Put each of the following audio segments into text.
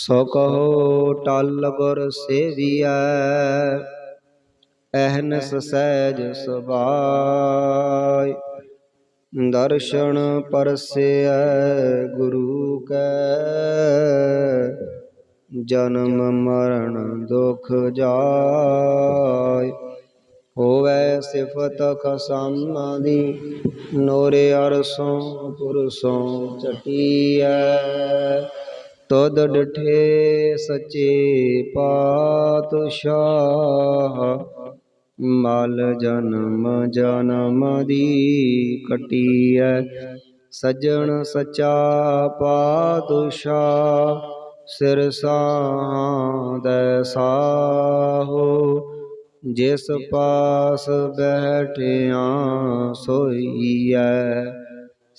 ਸੋ ਕਹੋ ਟਲ ਗੁਰ ਸੇਵੀਐ, ਅਹਨਸ ਸਹਿਜ ਸੁਭਾਇ। ਦਰਸ਼ਨ ਪਰਸੈ ਗੁਰੂ ਕੈ, ਜਨਮ ਮਰਨ ਦੁਖ ਜਾਇ। ਹੋਵੇ ਸਿਫਤ ਖਸਾਨਾ ਦੀ, ਨੋਰੇ ਅਰਸੋਂ ਪੁਰਸੋਂ ਚਟੀਐ। ਤਦ ਡਠੇ ਸੱਚੇ ਪਾਤਸ਼ਾਹ। ਮਲ ਜਨਮ ਜਨਮ ਦੀ ਕਟੀਐ, ਸਜਣ ਸਚਾ ਪਾਤਸ਼ਾਹ। ਸਿਰ ਸਾਦੈ ਸਾਹੋ, ਜਿਸ ਪਾਸ ਬੈਠਿਆ ਸੋਈਐ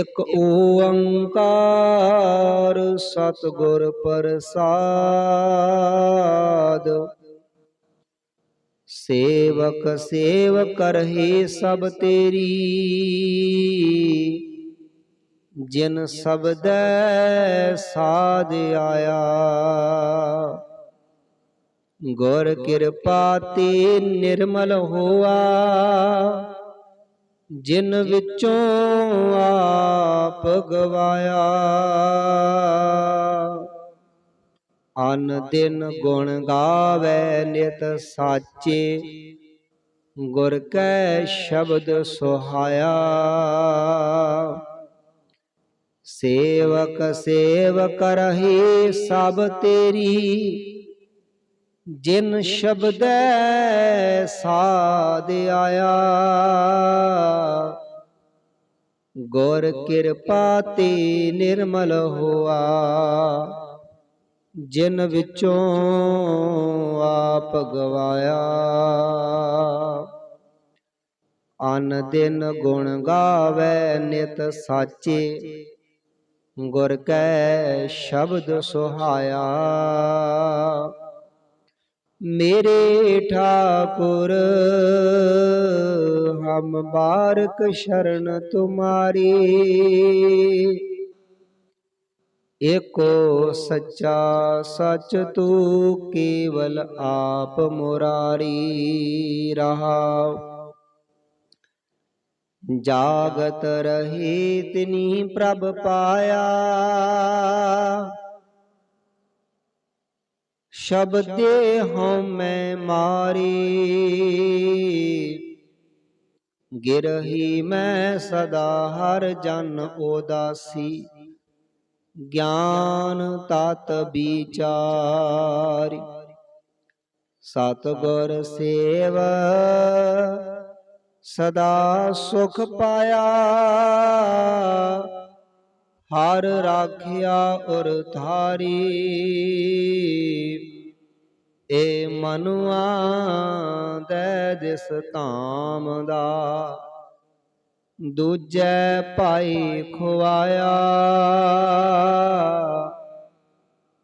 ਇਕ ਓੰਕਾਰ ਸਤਿਗੁਰ ਪ੍ਰਸਾਦ। ਸੇਵਕ ਸੇਵ ਕਰਹੀ ਸਭ ਤੇਰੀ। ਜਿਨ ਸਬਦੈ ਸਾਧ ਆਇਆ। ਗੁਰ ਕਿਰਪਾ ਤੇ ਨਿਰਮਲ ਹੋਆ। ਜਿਨ ਵਿੱਚੋਂ ਆਪ ਗਵਾਇਆ। ਅਨ ਦਿਨ ਗੁਣ ਗਾਵੇ ਨਿਤ ਸਾਚੇ, ਗੁਰ ਕੈ ਸ਼ਬਦ ਸੁਹਾਇਆ। ਸੇਵਕ ਸੇਵ ਕਰਹੀ ਸਭ ਤੇਰੀ, ਜਿਨ ਸ਼ਬਦੈ ਸਾਧ ਆਇਆ। ਗੁਰ ਕਿਰਪਾ ਤੇ ਨਿਰਮਲ ਹੋਆ, ਜਿਨ ਵਿੱਚੋਂ ਆਪ ਗਵਾਇਆ। ਅਨ ਦਿਨ ਗੁਣ ਗਾਵੇ ਨਿਤ ਸਾਚੇ, ਗੁਰ ਕੈ ਸ਼ਬਦ ਸੁਹਾਇਆ। ਮੇਰੇ ਠਾਕੁਰ, ਹਮ ਬਾਰਕ ਸ਼ਰਨ ਤੁਮਾਰੀ। ਏਕੋ ਸੱਚਾ ਸਚ ਤੂ ਕੇਵਲ ਆਪ ਮੁਰਾਰੀ ਰਹਾ। ਜਾਗਤ ਰਹੀ ਤਿਨੀ ਪ੍ਰਭ ਪਾਇਆ। ਸ਼ਬਦੇ ਹਉਮੈ ਮਾਰੀ। ਗਿਰਹੀ ਮੈਂ ਸਦਾ ਹਰ ਜਨ ਉਦਾਸੀ। ਗਿਆਨ ਤਤ ਵਿਚਾਰੀ। ਸਤਗੁਰ ਸੇਵ, ਸਦਾ ਸੁਖ ਪਾਇਆ। ਹਰ ਰਾਖਿਆ ਉਰ ਧਾਰੀ। ਏ ਮਨੁਆ ਦੇ ਜਿਸ ਧਾਮ ਦਾ, ਦੂਜੈ ਭਾਈ ਖੁਆਇਆ।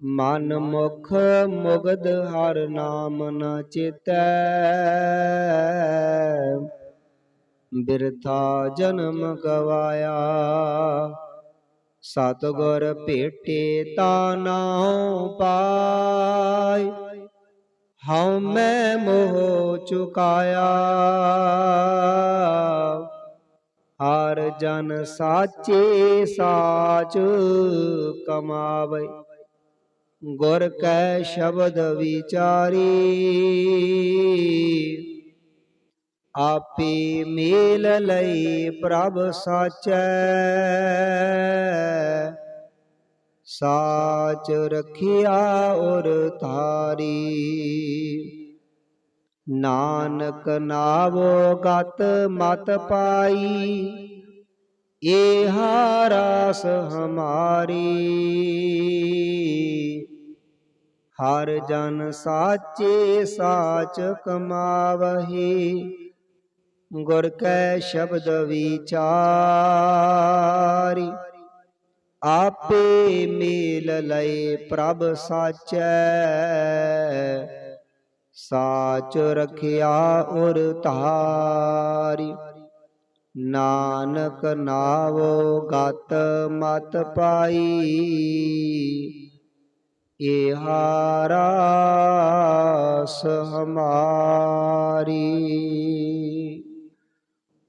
ਮਨ ਮੁਖ ਮੁਗਦ ਹਰ ਨਾਮ ਨ ਚਿਤੈ, ਬਿਰਥਾ ਜਨਮ ਗਵਾਇਆ। ਸਤਗੁਰ ਭੇਟੇ ਤਾ ਨਾਉ ਪਾਈ ਹਉ ਮੈਂ ਮੋਹ ਚੁਕਾਇਆ। ਹਰ ਜਨ ਸਾਚੇ ਸਾਚ ਕਮਾਵੇ। ਗੁਰ ਕੈ ਸ਼ਬਦ ਵਿਚਾਰੀ। ਆਪੇ ਮੇਲ ਲਈ ਪ੍ਰਭ ਸਾਚੈ। ਸਾਚ ਰਖਿਆ ਔਰ ਧਾਰੀ। ਨਾਨਕ ਨਾਵੋ ਗਤ ਮਤ ਪਾਈ, ਏਹਾ ਰਾਸ ਹਮਾਰੀ। ਹਰ ਜਨ ਸਾਚੇ ਸਾਚ ਕਮਾਵਹੀ, ਗੁਰ ਕੈ ਸ਼ਬਦ ਵਿਚਾਰੀ। ਆਪੇ ਮੇਲ ਲਏ ਪ੍ਰਭ ਸਾਚੈ। ਸਾਚ ਰਖਿਆ ਉਰ ਧਾਰੀ। ਨਾਨਕ ਨਾਵੋ ਗਤ ਮਤ ਪਾਈ। ਇਹਾ ਰਾਸ ਹਮਾਰੀ।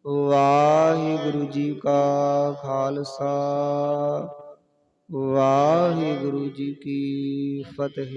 ਵਾਹਿਗੁਰੂ ਜੀ ਕਾ ਖਾਲਸਾ। ਵਾਹਿਗੁਰੂ ਜੀ ਕੀ ਫਤਿਹ।